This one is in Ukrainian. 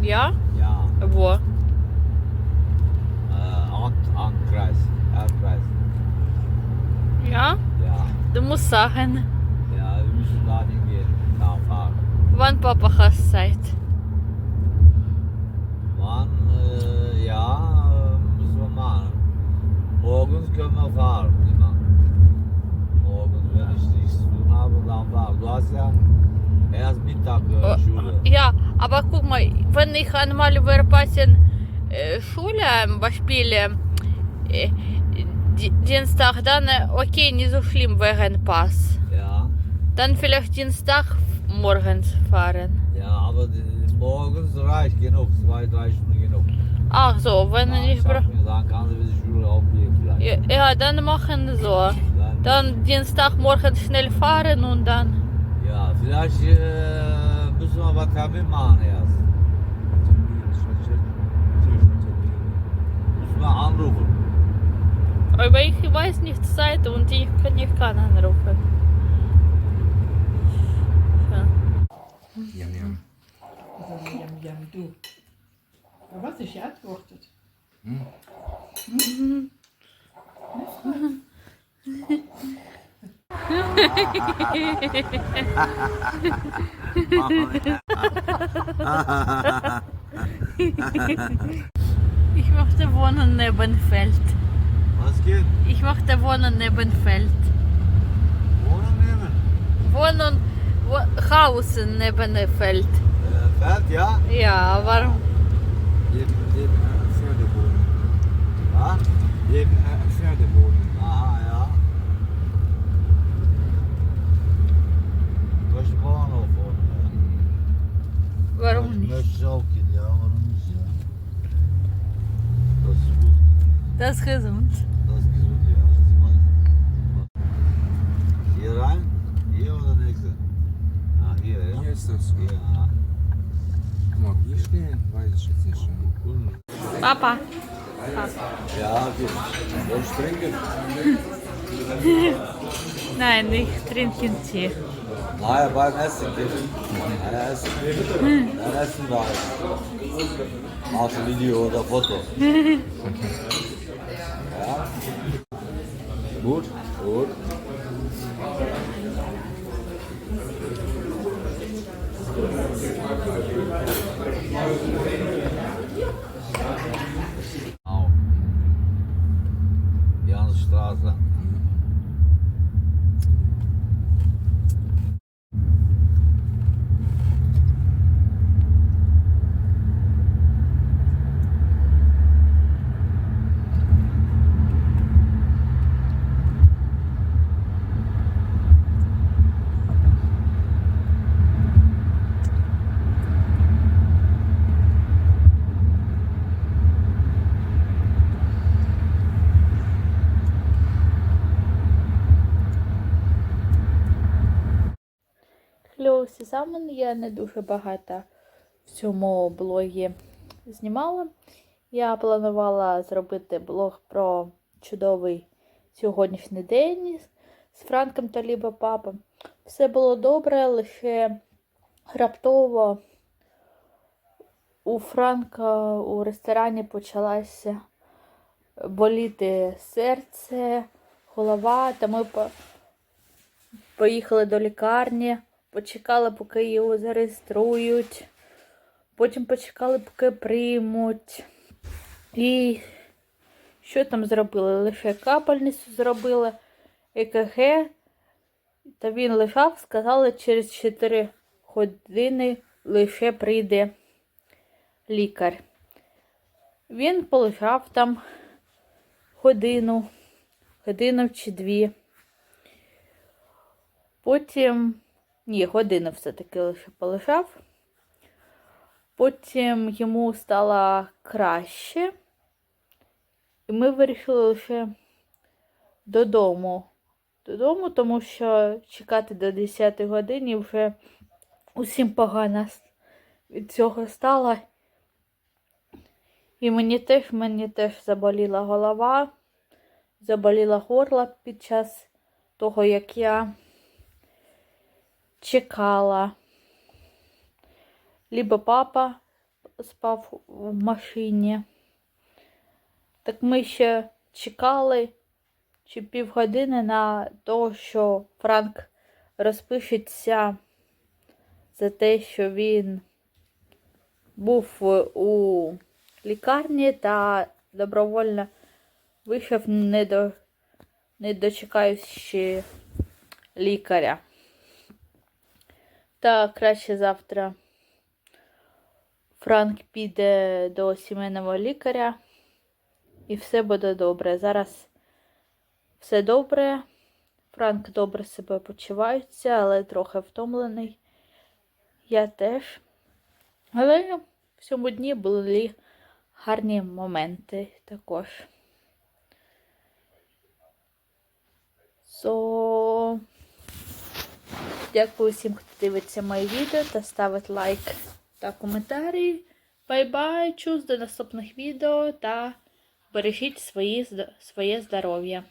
Ja? Ja, Wo? äh, Ant, Antkreis, Erdkreis. Ja? Ja, Du musst sagen, ja, wir müssen da hingehen, da fahren. wann Papa hast Zeit. Wann, äh, ja, äh, müssen wir machen. Morgens können wir fahren, immer. Morgens, wenn ich nichts zu tun habe, dann fahren. Du hast ja erst Mittag äh, Oh, Schule. Ja, aber guck mal, wenn ich einmal über Passen äh, Schule spiele, äh, Di- Dienstag, dann äh, okay, nicht so schlimm wegen Pass. Ja, Dann vielleicht Dienstag morgens fahren. ja, aber die, morgens reicht genug, zwei, drei Stunden genug. Ach so, wenn Ja, ich brauche. Schule vielleicht. Ja, ja, dann machen so. Dann, Dann Dienstag morgens schnell fahren und dann. ja, vielleicht äh, müssen wir was damit machen erst. Müssen wir anrufen. Aber ich weiß nicht Zeit und ich, ich kann anrufen. Ja. Yum, yum. Also, yum, yum, du. Aber was ich geantwortet. Hm. Mhm. Mhm. Ich möchte wohnen neben Feld. Was geht? Ich möchte wohnen neben Feld. Wohnen nehmen? Wohnen, wo, Haus neben Feld. Äh, Fährt, ja? Ja, warum? Neben, neben äh, Pferdeboden. Ja? Neben äh, Das ist gesund. Das ist gesund, ja. Das ist mal- Hier rein? Hier oder nächste? Ah, hier, ja? Hier ist das. Ja. Guck mal, hier stehen, weiß ich jetzt nicht. Cool. Papa. Ja, geht. Soll ich trinken? Nein, ich trinke Tee. Naja, beim Essen geht. Naja, Essen. Dann essen wir halt. Machst ein Video oder Foto. Good. Good. Good. Hello, всі. Я не дуже багато в цьому блогі знімала. Я планувала зробити блог про чудовий сьогоднішній день з Франком та Ліба Папа. Все було добре, лише раптово у Франка у ресторані почалася боліти серце, голова, та ми поїхали до лікарні, почекали, поки його зареєструють, потім почекали, поки приймуть. І що там зробили? Лише капельницю зробили, ЕКГ, та він лежав, сказали, через 4 години лише прийде лікар. Він полежав там годину, годину чи дві. Потім, ні, годину все-таки лише полежав. Потім йому стало краще. І ми вирішили лише додому. Додому, тому що чекати до 10 години вже усім погано від цього стало. І мені теж, мені теж заболіла голова, заболіла горло під час того, як я чекала. Либо папа спав в машині. Так ми ще чекали чи півгодини на те, що Франк розпишеться за те, що він був у лікарні та добровольно вийшов, не, до, не дочекаючи лікаря. Та краще завтра Франк піде до сімейного лікаря і все буде добре. Зараз все добре. Франк добре себе почувається, але трохи втомлений. Я теж. Але в цьому дні були гарні моменти також. So... Дякую всім, хто дивиться мої відео та ставить лайк та коментарі. Бай-бай! Чус до наступних відео та бережіть свої, своє здоров'я.